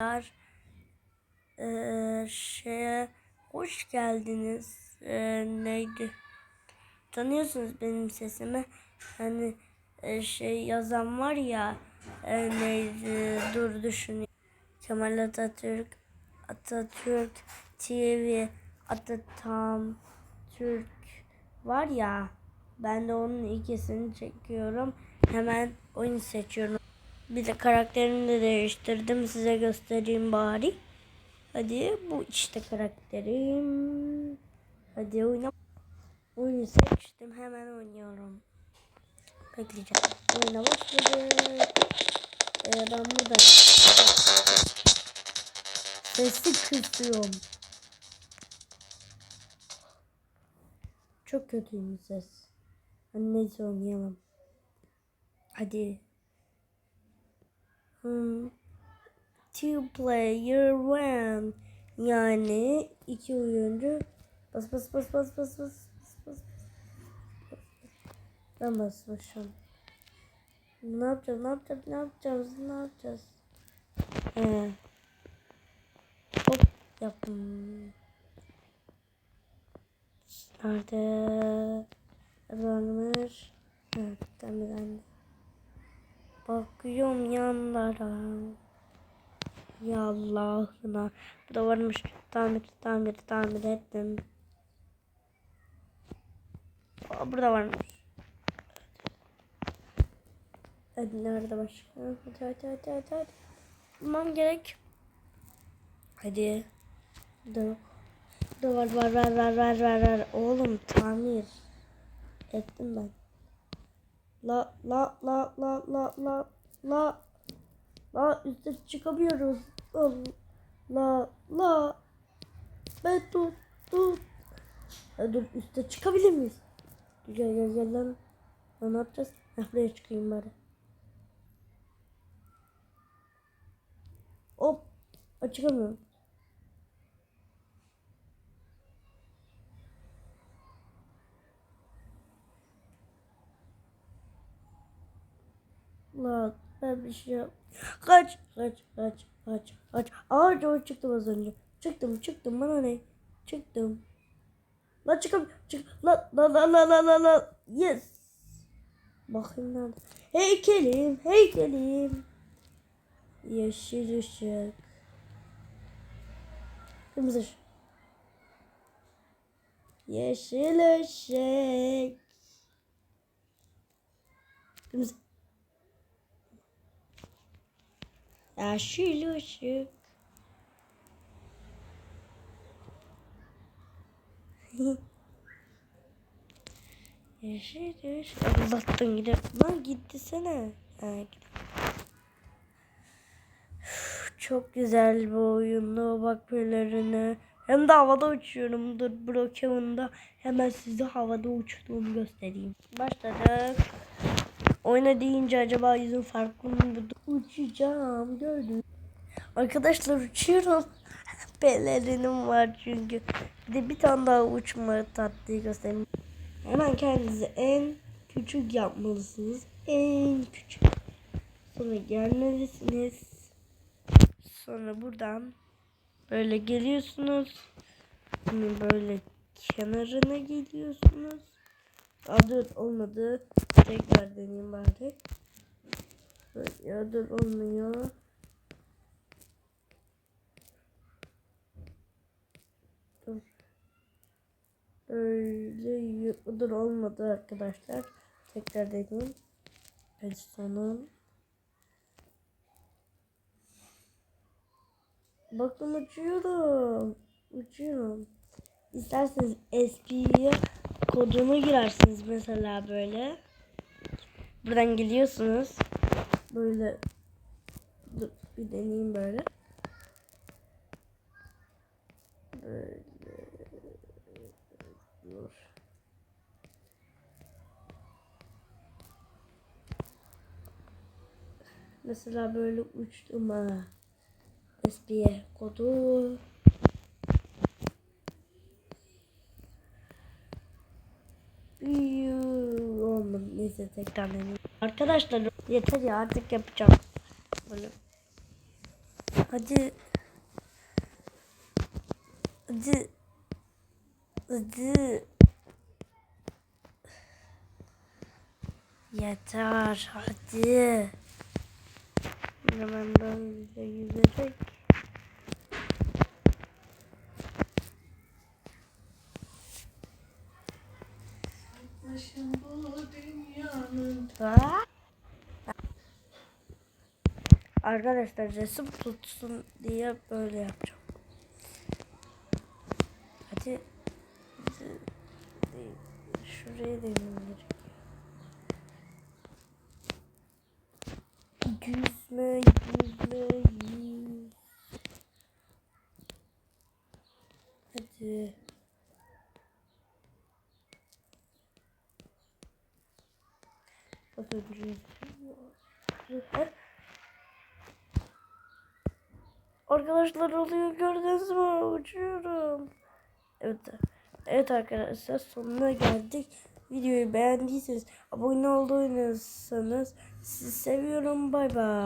Arkadaşlar eee şeye hoş geldiniz. Eee, neydi? Tanıyorsunuz benim sesimi. Hani eee, şey yazan var ya eee, neydi? Dur düşüneyim. Kemal Atatürk Atatürk TV Atatam Türk var ya ben de onun ikisini çekiyorum. Hemen oyun seçiyorum. Bir de karakterimi de değiştirdim. Size göstereyim bari. Hadi bu işte karakterim. Hadi oyna. Oyunu seçtim. Hemen oynuyorum. Bekleyeceğim. Oyuna başladık. Ee, ben burada Sesi kısıyorum. Çok kötüyüm ses. Neyse oynayalım. Hadi. Two player one. Yani iki oyuncu. Bas bas bas bas bas bas bas bas. Ben basmışım. Ne yapacağız? Ne yapacağız? Ne yapacağız? Ne yapacağız? He. Hop yaptım. Nerede? Varmış. Evet, ben ben Bakıyorum yanlara. Ya Allah'ına. Bu da varmış. Tamir, tamir, tamir ettim. Aa, burada varmış. Hadi nerede başka? Hadi hadi hadi hadi. hadi. Bulmam gerek. Hadi. Dur. Dur var var var var var var var. Oğlum tamir. Ettim ben. La la la la la la la la üstte çıkamıyoruz. La la la ben tut tut. Ya dur üstte çıkabilir miyiz? Gel gel gel lan. Lan ne yapacağız? Buraya çıkayım bari. Hop. Çıkamıyorum. Lan ben bir şey yap. Kaç kaç kaç kaç kaç. Aa doğru çıktım az önce. Çıktım çıktım bana ne? Çıktım. La çıkam çık la la la la la la la yes. Bakayım nerede? Heykelim heykelim. Yeşil ışık. Kırmızı ışık. Yeşil ışık. Kırmızı. Yeşil ışık. Yeşil ışık. Allah'tan gidelim. Lan gitti sene. Ha, Çok güzel bu oyunda bak böylelerine. Hem de havada uçuyorum. Dur Brokeman'da hemen size havada uçtuğumu göstereyim. Başladık. Oyna deyince acaba yüzün farklı mı? Uçacağım gördüm. Arkadaşlar uçuyorum. Pelerinim var çünkü. Bir de bir tane daha uçma tatlıyı göstereyim. Hemen kendinizi en küçük yapmalısınız. En küçük. Sonra gelmelisiniz. Sonra buradan böyle geliyorsunuz. Bunun böyle kenarına geliyorsunuz. Aa, olmadı. Tekrar deneyeyim bari. Ya dur olmuyor. Dur. Böyle dur olmadı arkadaşlar. Tekrar deneyeyim. Evet sonun. Bakın uçuyorum. Uçuyorum. İsterseniz SP'ye kodunu girersiniz mesela böyle. Buradan geliyorsunuz. Böyle dur bir deneyeyim böyle. Böyle dur. Mesela böyle uçtum ha. SP'ye kodu Büyü olmadı. Neyse tekrar deneyeyim. Arkadaşlar yeter ya artık yapacağım. Böyle. Hadi. Hadi. Hadi. Yeter hadi. Hemen böyle yüzerek. Başım bu dünyanın Aa! Arkadaşlar resim tutsun diye böyle yapacağım. Hadi. Şuraya indirek. Yüzme, yüzme, yüz. Hadi. Az önce yüzme. Arkadaşlar oluyor gördünüz mü? Uçuyorum. Evet. Evet arkadaşlar sonuna geldik. Videoyu beğendiyseniz abone olursanız sizi seviyorum. Bay bay.